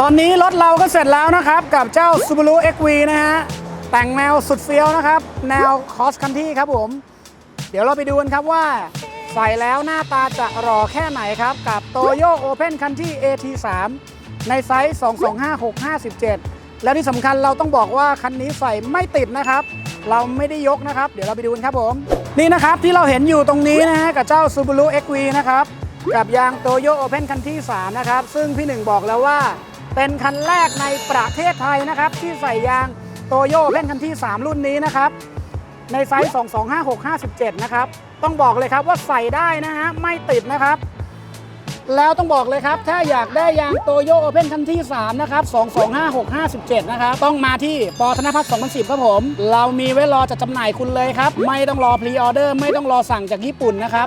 ตอนนี้รถเราก็เสร็จแล้วนะครับ กับเจ้า Subaru XV นะฮะ แต่งแนวสุดเฟี้ยวนะครับ แนว cross country ครับผม เดี๋ยวเราไปดูกันครับว่า ใส่แล้วหน้าตาจะหล่อแค่ไหนครับ กับ Toyo Open Country AT3 ในไซส์ 225-657 และที่สำคัญเราต้องบอกว่าคันนี้ใส่ไม่ติดนะครับ เราไม่ได้ยกนะครับ เดี๋ยวเราไปดูกันครับผม นี่นะครับที่เราเห็นอยู่ตรงนี้นะฮะกับเจ้า Subaru XV นะครับกับยาง Toyo Open Country 3นะครับ ซึ่งพี่หนึ่งบอกแล้วว่า เป็นคันแรกในประเทศไทยนะครับ ที่ใส่ยาง Toyo Open Country 3รุ่นนี้นะครับ ในไซส์ 225657 นะครับ ต้องบอกเลยครับว่าใส่ได้นะฮะไม่ติดนะครับ แล้วต้องบอกเลยครับ ถ้าอยากได้ยางโตโยโอเพนคันที่ 3 นะครับ 225657 นะครับ ต้องมาที่ปอธนพัฒน์2010 ครับผม เรามีไว้รอจัดจำหน่ายคุณเลยครับ ไม่ต้องรอพรีออเดอร์ไม่ต้องรอสั่งจากญี่ปุ่นนะครับ